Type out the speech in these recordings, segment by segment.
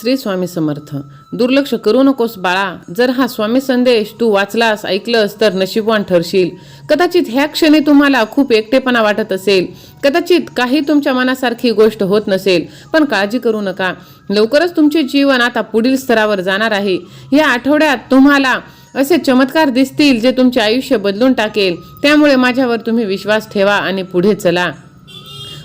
श्री स्वामी समर्थ. दुर्लक्ष करू नकोस बाळा. जर हा स्वामी संदेश तू वाचलास ऐकलंस तर नशीबवान ठरशील. कदाचित ह्या क्षणी तुम्हाला खूप एकटेपणा वाटत असेल. कदाचित काही तुमच्या मनासारखी गोष्ट होत नसेल. पण काळजी करू नका. लवकरच तुमचे जीवन आता पुढील स्तरावर जाणार आहे. या आठवड्यात तुम्हाला असे चमत्कार दिसतील जे तुमचे आयुष्य बदलून टाकेल. त्यामुळे माझ्यावर तुम्ही विश्वास ठेवा आणि पुढे चला.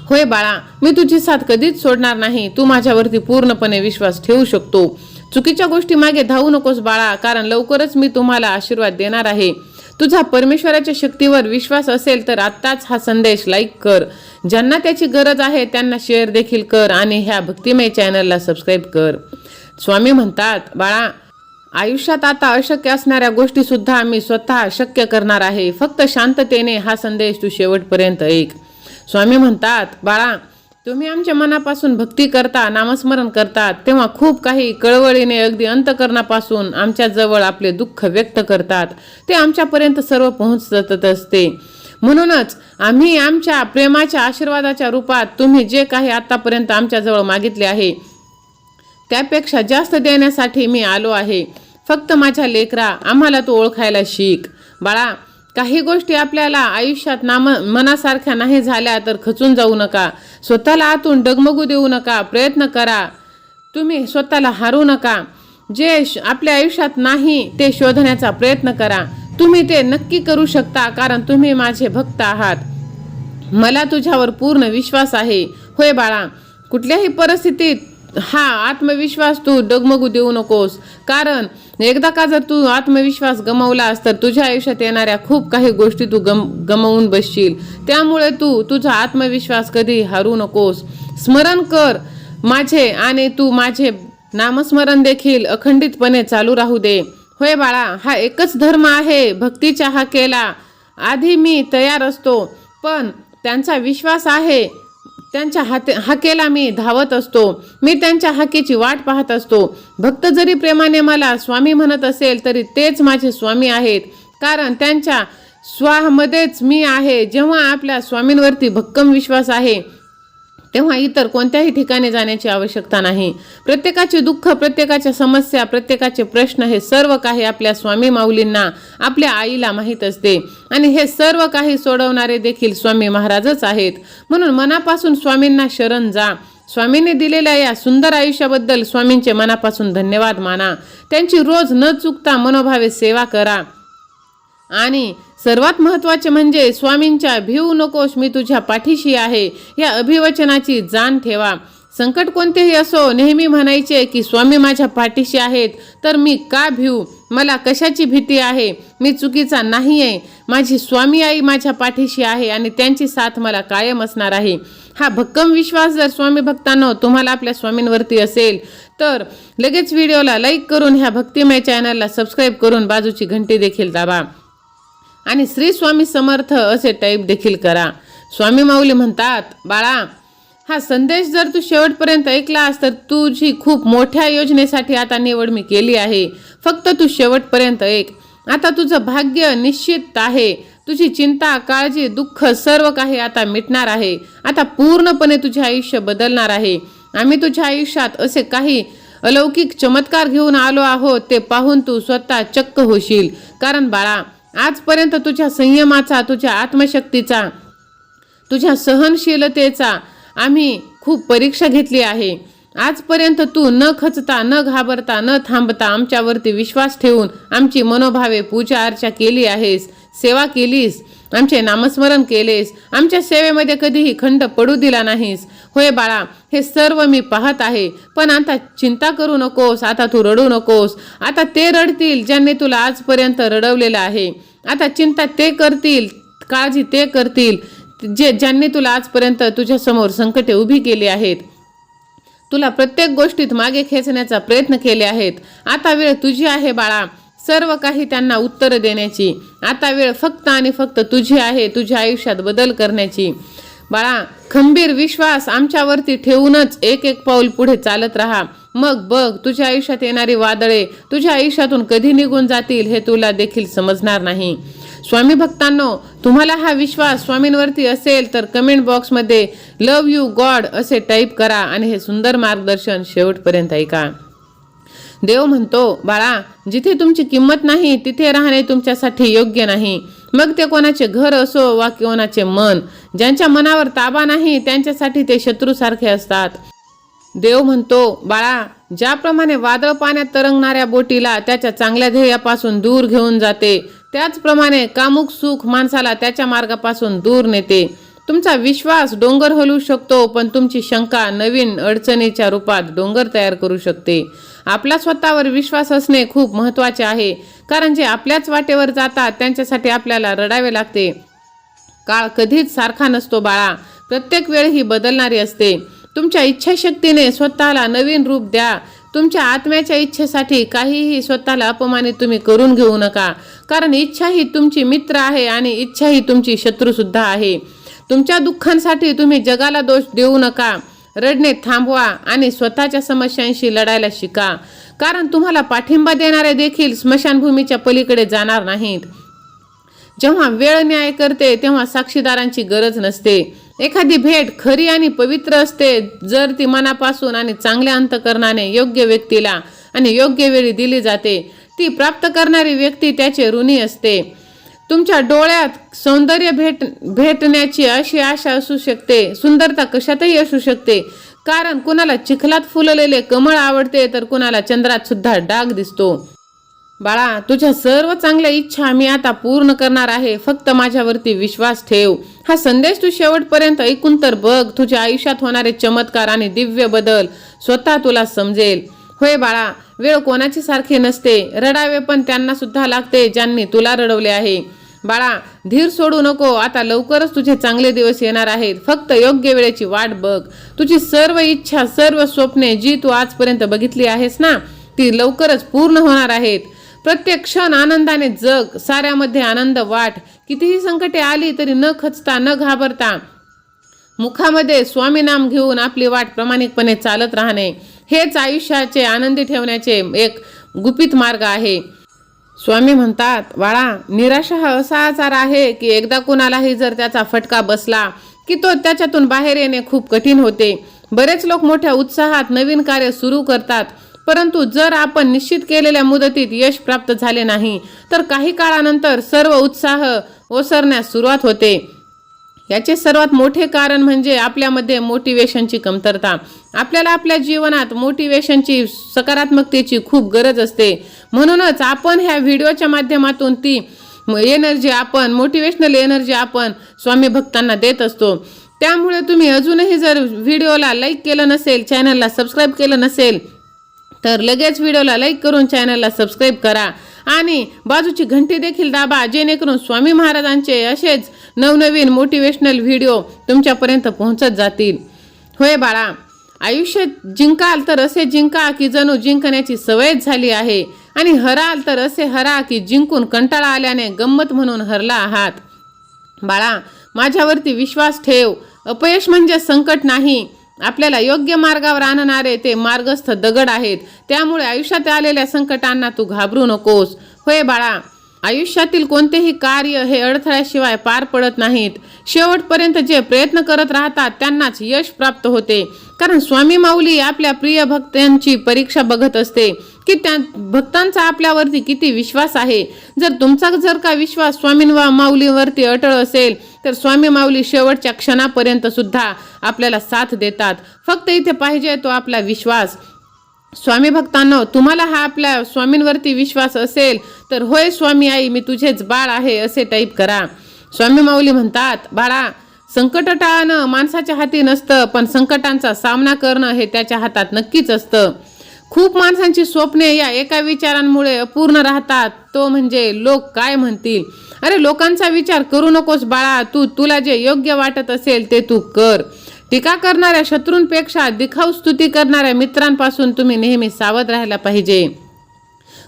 होय बाळा मी तुझी साथ कधीच सोडणार नाही. तू माझ्यावरती पूर्णपणे विश्वास ठेवू शकतो. चुकीच्या गोष्टी मागे धावू नकोस बाळा कारण लवकरच मी तुम्हाला आशीर्वाद देणार आहे. तुझा परमेश्वराच्या शक्तीवर विश्वास असेल तर आत्ताच हा संदेश लाईक कर. ज्यांना त्याची गरज आहे त्यांना शेअर देखील कर आणि ह्या भक्तिमय चॅनलला सबस्क्राईब कर. स्वामी म्हणतात बाळा आयुष्यात आता अशक्य असणाऱ्या गोष्टीसुद्धा मी स्वतः शक्य करणार आहे. फक्त शांततेने हा संदेश तू शेवटपर्यंत ऐक. स्वामी म्हणतात बाळा तुम्ही आमच्या मनापासून भक्ती करता नामस्मरण करतात तेव्हा खूप काही कळवळीने अगदी अंतकरणापासून आमच्या जवळ आपले दुःख व्यक्त करतात. ते आमच्यापर्यंत सर्व पोहोचत असते. म्हणूनच आम्ही आमच्या प्रेमाच्या आशीर्वादाच्या रूपात तुम्ही जे काही आतापर्यंत आमच्याजवळ मागितले आहे त्यापेक्षा जास्त देण्यासाठी मी आलो आहे. फक्त माझ्या लेकरा आम्हाला तू ओळखायला शिक. बाळा काही गोष्टी आपल्याला आयुष्यात नाम मनासारख्या नाही झाल्या तर खचून जाऊ नका. स्वतःला आतून डगमगू देऊ नका. प्रयत्न करा. तुम्ही स्वतःला हारू नका. जे श- आपल्या आयुष्यात नाही ते शोधण्याचा प्रयत्न करा. तुम्ही ते नक्की करू शकता कारण तुम्ही माझे भक्त आहात. मला तुझ्यावर पूर्ण विश्वास आहे. होय बाळा कुठल्याही परिस्थितीत हा आत्मविश्वास तू डगमगू देऊ नकोस. कारण एकदा का जर तू आत्मविश्वास गमावलास तर तुझ्या आयुष्यात येणाऱ्या खूप काही गोष्टी तू गम गमावून बसशील. त्यामुळे तू तुझा आत्मविश्वास कधी हरू नकोस. स्मरण कर माझे आणि तू माझे नामस्मरण देखील अखंडितपणे चालू राहू दे. होय बाळा हा एकच धर्म आहे भक्तिचाहा केला. आधी मी तयार असतो पण त्यांचा विश्वास आहे. त्यांच्या हाते हाकेला मी धावत असतो. मी त्यांच्या हाकेची वाट पाहत असतो. भक्त जरी प्रेमाने मला स्वामी म्हणत असेल तरी तेच माझे स्वामी आहेत. कारण त्यांच्या स्वामध्येच मी आहे. जेव्हा आपल्या स्वामींवरती भक्कम विश्वास आहे तेव्हा इतर कोणत्याही ठिकाणी जाण्याची आवश्यकता नाही. प्रत्येकाचे दुःख प्रत्येकाच्या समस्या प्रत्येकाचे प्रश्न हे सर्व काही आपल्या स्वामी माऊलींना आपल्या आईला माहीत असते. आणि हे सर्व काही सोडवणारे देखील स्वामी महाराजच आहेत. म्हणून मनापासून स्वामींना शरण जा. स्वामींनी दिलेल्या या सुंदर आयुष्याबद्दल स्वामींचे मनापासून धन्यवाद माना. त्यांची रोज न चुकता मनोभावे सेवा करा. आणि सर्वात महत्त्वाचे म्हणजे स्वामींच्या भिवू नकोस मी तुझ्या पाठीशी आहे या अभिवचनाची जाण ठेवा. संकट कोणतेही असो नेहमी म्हणायचे की स्वामी माझ्या पाठीशी आहेत तर मी का भिऊ? मला कशाची भीती आहे? मी चुकीचा नाही आहे माझी स्वामी आई माझ्या पाठीशी आहे आणि त्यांची साथ मला कायम असणार आहे. हा भक्कम विश्वास जर स्वामी भक्तांनो तुम्हाला आपल्या स्वामींवरती असेल तर लगेच व्हिडिओला लाईक करून ह्या भक्तिमय चॅनलला सबस्क्राईब करून बाजूची घंटी देखील दाबा. आणि श्री स्वामी समर्थ असे टाईप देखील करा. स्वामी माऊली म्हणतात बाळा हा संदेश जर तू शेवटपर्यंत ऐकलास तर तुझी खूप मोठ्या योजनेसाठी आता निवड मी केली आहे. फक्त तू शेवटपर्यंत ऐक. आता तुझं भाग्य निश्चित आहे. तुझी चिंता काळजी दुःख सर्व काही आता मिटणार आहे. आता पूर्णपणे तुझे आयुष्य बदलणार आहे. आम्ही तुझ्या आयुष्यात असे काही अलौकिक चमत्कार घेऊन आलो आहोत ते पाहून तू स्वतः चक्क होशील. कारण बाळा आजपर्यंत तुझ्या संयमाचा तुझ्या आत्मशक्तीचा तुझ्या सहनशीलतेचा आम्ही खूप परीक्षा घेतली आहे. आजपर्यंत तू न खचता न घाबरता न थांबता आमच्यावरती विश्वास ठेवून आमची मनोभावे पूजा अर्चा केली आहेस सेवा केलीस. आमचे नामस्मरण केलेस. आमच्या सेवेमध्ये कधीही खंड पडू दिला नाहीस. होय बाळा हे सर्व मी पाहत आहे. पण आता चिंता करू नकोस. आता तू रडू नकोस. आता ते रडतील ज्यांनी तुला आजपर्यंत रडवलेलं आहे. आता चिंता ते करतील काळजी ते करतील जे ज्यांनी तुला आजपर्यंत तुझ्यासमोर संकटे उभी केली आहेत. तुला प्रत्येक गोष्टीत मागे खेचण्याचा प्रयत्न केले आहेत. आता वेळ तुझी आहे बाळा. सर्व काही त्यांना उत्तर देण्याची. आता वेळ फक्त आणि फक्त तुझी आहे तुझ्या आयुष्यात बदल करण्याची. बाळा खंबीर विश्वास आमच्यावरती ठेवूनच एक एक पाऊल पुढे चालत राहा. मग बघ तुझ्या आयुष्यात येणारी वादळे तुझ्या आयुष्यातून कधी निघून जातील हे तुला देखील समजणार नाही. स्वामी भक्तांनो तुम्हाला हा विश्वास स्वामींवरती असेल तर कमेंट बॉक्समध्ये लव यू गॉड असे टाईप करा आणि हे सुंदर मार्गदर्शन शेवटपर्यंत ऐका. देव म्हणतो बाळा जिथे तुमची किंमत नाही तिथे राहणे तुमच्यासाठी योग्य नाही. मग ते कोणाचे घर असो वा कोणाचे मन. ज्यांच्या मनावर ताबा नाही त्यांच्यासाठी ते शत्रूसारखे असतात. देव म्हणतो बाळा ज्याप्रमाणे वादळ पाण्यात तरंगणाऱ्या बोटीला त्याच्या चांगल्या ध्येयापासून दूर घेऊन जाते त्याचप्रमाणे कामुक सुख माणसाला त्याच्या मार्गापासून दूर नेते. तुमचा विश्वास डोंगर हलवू शकतो पण तुमची शंका नवीन अडचणीच्या रूपात डोंगर तयार करू शकते. आपला स्वतःवर विश्वास असणे खूप महत्त्वाचे आहे. कारण जे आपल्याच वाटेवर जातात त्यांच्यासाठी आपल्याला रडावे लागते. काळ कधीच सारखा नसतो बाळा. प्रत्येक वेळ ही बदलणारी असते. तुमच्या इच्छाशक्तीने स्वतःला नवीन रूप द्या. तुमच्या आत्म्याच्या इच्छेसाठी काहीही स्वतःला अपमानित तुम्ही करून घेऊ नका. कारण इच्छा ही तुमची मित्र आहे आणि इच्छा ही तुमची शत्रूसुद्धा आहे. तुमच्या दुःखांसाठी तुम्ही जगाला दोष देऊ नका. रडणे थांबवा आणि स्वतःच्या समस्यांशी लढायला शिका. कारण तुम्हाला पाठिंबा देणारे देखील स्मशानभूमीच्या पलीकडे जाणार नाहीत. जेव्हा वेळ न्याय करते तेव्हा साक्षीदारांची गरज नसते. एखादी भेट खरी आणि पवित्र असते जर ती मनापासून आणि चांगल्या अंतकरणाने योग्य व्यक्तीला आणि योग्य वेळी दिली जाते. ती प्राप्त करणारी व्यक्ती त्याचे ऋणी असते. तुमच्या डोळ्यात सौंदर्य भेट भेटण्याची अशी आशा असू शकते. सुंदरता कशातही असू शकते. कारण कुणाला चिखलात फुललेले कमळ आवडते तर कुणाला चंद्रात सुद्धा डाग दिसतो. बाळा तुझ्या सर्व चांगल्या इच्छा मी आता पूर्ण करणार आहे. फक्त माझ्यावरती विश्वास ठेव. हा संदेश तू शेवटपर्यंत ऐकून तर बघ. तुझ्या आयुष्यात होणारे चमत्कार आणि दिव्य बदल स्वतः तुला समजेल. होय बाळा वेळ कोणाची सारखी नसते. रडावे पण त्यांना सुद्धा लागते ज्यांनी तुला रडवले आहे. बाळा धीर सोडू नको. आता लवकरच तुझे चांगले दिवस येणार आहेत. फक्त योग्य वेळेची वाट बघ. तुझी सर्व इच्छा सर्व स्वप्ने जी तू आजपर्यंत बघितली आहेस ना ती लवकरच पूर्ण होणार आहेत. प्रत्येक क्षण आनंदाने जग साऱ्यामध्ये आनंद वाट. कितीही संकटे आली तरी न खचता न घाबरता मुखामध्ये स्वामीनाम घेऊन आपली वाट प्रामाणिकपणे चालत राहणे हेच आयुष्याचे आनंदी ठेवण्याचे एक गुपित मार्ग आहे. स्वामी म्हणतात बाळा निराशा हा असा आजार आहे की एकदा कुणालाही जर त्याचा फटका बसला की तो त्याच्यातून बाहेर येणे खूप कठीण होते. बरेच लोक मोठ्या उत्साहात नवीन कार्य सुरू करतात परंतु जर आपण निश्चित केलेल्या मुदतीत यश प्राप्त झाले नाही तर काही काळानंतर सर्व उत्साह ओसरण्यास सुरुवात होते. याचे सर्वात मोठे कारण म्हणजे आपल्यामध्ये मोटिवेशनची कमतरता. आपल्याला आपल्या जीवनात मोटिवेशनची सकारात्मकतेची खूप गरज असते. म्हणूनच आपण ह्या व्हिडिओच्या माध्यमातून ती एनर्जी आपण मोटिवेशनल एनर्जी आपण स्वामी भक्तांना देत असतो. त्यामुळे तुम्ही अजूनही जर व्हिडिओला लाईक केलं नसेल चॅनलला सबस्क्राईब केलं नसेल तर लगेच व्हिडिओला लाईक करून चॅनलला सबस्क्राईब करा. आणि बाजूची घंटी देखील दाबा जेणेकरून स्वामी महाराजांचे असेच नवनवीन मोटिवेशनल व्हिडिओ तुमच्यापर्यंत पोहोचत जातील. होय बाळा आयुष्य जिंकाल तर असे जिंका की जणू जिंकण्याची सवयच झाली आहे. आणि हराल तर असे हरा की जिंकून कंटाळा आल्याने गंमत म्हणून हरला आहात. बाळा माझ्यावरती विश्वास ठेव. अपयश म्हणजे संकट नाही. आपल्याला योग्य मार्गावर आणणारे ते मार्गस्थ दगड आहेत. त्यामुळे आयुष्यात आलेल्या संकटांना तू घाबरू नकोस. होय बाळा आयुष्यातील कोणतेही कार्य हे अडथळ्याशिवाय पार पडत नाहीत. शेवटपर्यंत जे प्रयत्न करत राहतात त्यांनाच यश प्राप्त होते. कारण स्वामी माऊली आपल्या प्रिय भक्तांची परीक्षा बघत असते. की त्या भक्तांचा आपल्यावरती किती विश्वास आहे. जर तुमचा जर का विश्वास स्वामी माऊलीवरती अटळ असेल तर स्वामी माऊली शेवटच्या क्षणापर्यंत सुद्धा आपल्याला साथ देतात. फक्त इथे पाहिजे तो आपला विश्वास. स्वामी भक्तांनो तुम्हाला हा आपल्या स्वामींवरती विश्वास असेल तर होय स्वामी आई मी तुझेच बाळ आहे असे टाईप करा. स्वामी माऊली म्हणतात बाळा संकट टाळणं माणसाच्या हाती नसतं पण संकटांचा सामना करणं हे त्याच्या हातात नक्कीच असतं. खूप माणसांची स्वप्ने या एका विचारांमुळे अपूर्ण राहतात. तो म्हणजे लोक काय म्हणतील? अरे लोकांचा विचार करू नकोस बाळा. तू तुला जे योग्य वाटत असेल ते तू कर. टीका करणाऱ्या शत्रूंपेक्षा दिखाऊ स्तुती करणाऱ्या मित्रांपासून तुम्ही नेहमी सावध राहायला पाहिजे.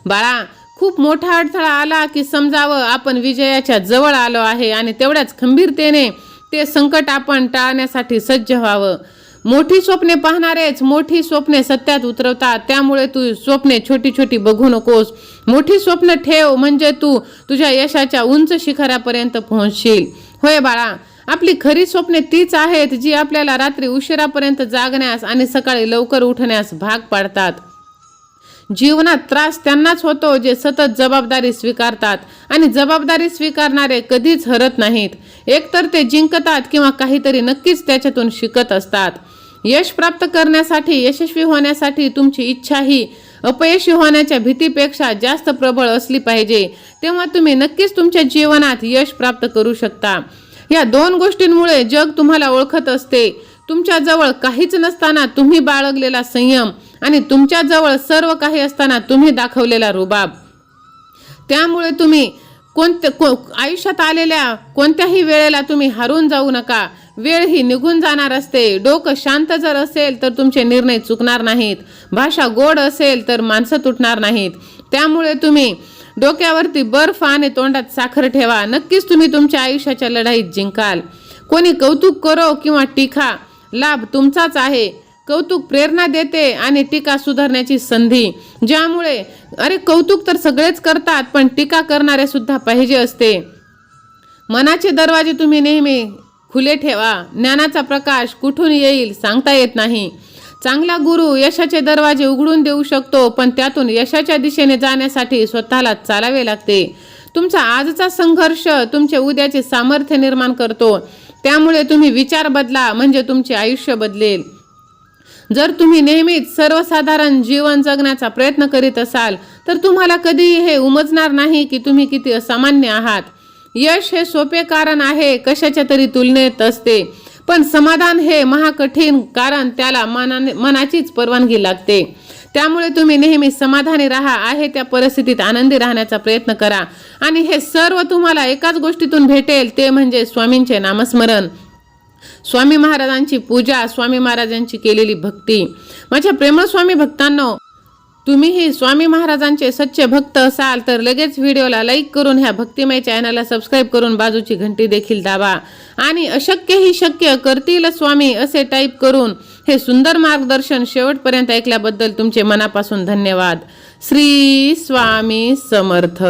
बाळा खूप मोठा अडथळा आला की समजावं आपण विजयाच्या जवळ आलो आहे आणि तेवढ्याच खंबीरतेने ते संकट आपण टाळण्यासाठी सज्ज व्हावं. मोठी स्वप्ने पाहणारेच मोठी स्वप्ने सत्यात उतरवतात. त्यामुळे तू स्वप्ने छोटी छोटी बघू नकोस. मोठी स्वप्न ठेव म्हणजे तू तुझ्या यशाच्या उंच शिखरापर्यंत पोहोचशील. होय बाळा आपली खरी स्वप्ने तीच आहेत जी आपल्याला रात्री उशिरापर्यंत जागण्यास आणि सकाळी लवकर उठण्यास भाग पाडतात. जीवनात त्रास त्यांनाच होतो जे सतत जबाबदारी स्वीकारतात. आणि जबाबदारी स्वीकारणारे कधीच हरत नाहीत. एकतर ते जिंकतात किंवा काहीतरी नक्कीच त्याच्यातून शिकत असतात. यश प्राप्त करण्यासाठी यशस्वी होण्यासाठी तुमची इच्छा ही अपयशी होण्याच्या भीतीपेक्षा जास्त प्रबळ असली पाहिजे. तेव्हा तुम्ही नक्कीच तुमच्या जीवनात यश प्राप्त करू शकता. या दोन गोष्टींमुळे जग तुम्हाला ओळखत असते. तुमच्याजवळ काहीच नसताना तुम्ही बाळगलेला संयम आणि तुमच्याजवळ सर्व काही असताना तुम्ही दाखवलेला रुबाब. त्यामुळे तुम्ही कोणत्या को आयुष्यात आलेल्या कोणत्याही वेळेला तुम्ही हरून जाऊ नका. वेळ ही निघून जाणार असते. डोकं शांत जर असेल तर तुमचे निर्णय चुकणार नाहीत. भाषा गोड असेल तर माणसं तुटणार नाहीत. त्यामुळे तुम्ही डोक्यावरती बर्फ आणि तोंडात साखर ठेवा. नक्कीच तुम्ही तुमच्या आयुष्याच्या लढाईत जिंकाल. कोणी कौतुक करो किंवा टीखा लाभ तुमचाच आहे. कौतुक प्रेरणा देते आणि टीका सुधारण्याची संधी. ज्यामुळे अरे कौतुक तर सगळेच करतात पण टीका करणारे सुद्धा पाहिजे असते. मनाचे दरवाजे तुम्ही नेहमी खुले ठेवा. ज्ञानाचा प्रकाश कुठून येईल सांगता येत नाही. चांगला गुरु यशाचे दरवाजे उघडून देऊ शकतो पण त्यातून यशाच्या दिशेने जाण्यासाठी स्वतःला चालावे लागते. तुमचा आजचा संघर्ष तुमचे उद्याचे सामर्थ्य निर्माण करतो. त्यामुळे तुम्ही विचार बदला म्हणजे तुमचे आयुष्य बदलेल. जर तुम्ही नेहमीच सर्वसाधारण जीवन जगण्याचा प्रयत्न करीत असाल तर तुम्हाला कधीही हे उमजणार नाही की तुम्ही किती असामान्य आहात. यश हे सोपे कारण आहे कशाच्या तरी तुलनेत असते. पण समाधान हे महाकठीण कारण त्याला मनाने मनाचीच परवानगी लागते. त्यामुळे तुम्ही नेहमी समाधानी राहा आहे त्या परिस्थितीत आनंदी राहण्याचा प्रयत्न करा. आणि हे सर्व तुम्हाला एकाच गोष्टीतून भेटेल ते म्हणजे स्वामींचे नामस्मरण. स्वामी महाराजांची पूजा स्वामी महाराजांची केलेली भक्ती. माझ्या प्रेमळ स्वामी भक्तांनो तुम्हीही स्वामी महाराजांचे सच्चे भक्त असाल तर लगेच व्हिडिओला लाईक करून ह्या भक्तिमय चॅनलला सबस्क्राईब करून बाजूची घंटी देखील दाबा. आणि अशक्य ही शक्य करतील स्वामी असे टाईप करून हे सुंदर मार्गदर्शन शेवटपर्यंत ऐकल्याबद्दल तुमचे मनापासून धन्यवाद. श्री स्वामी समर्थ.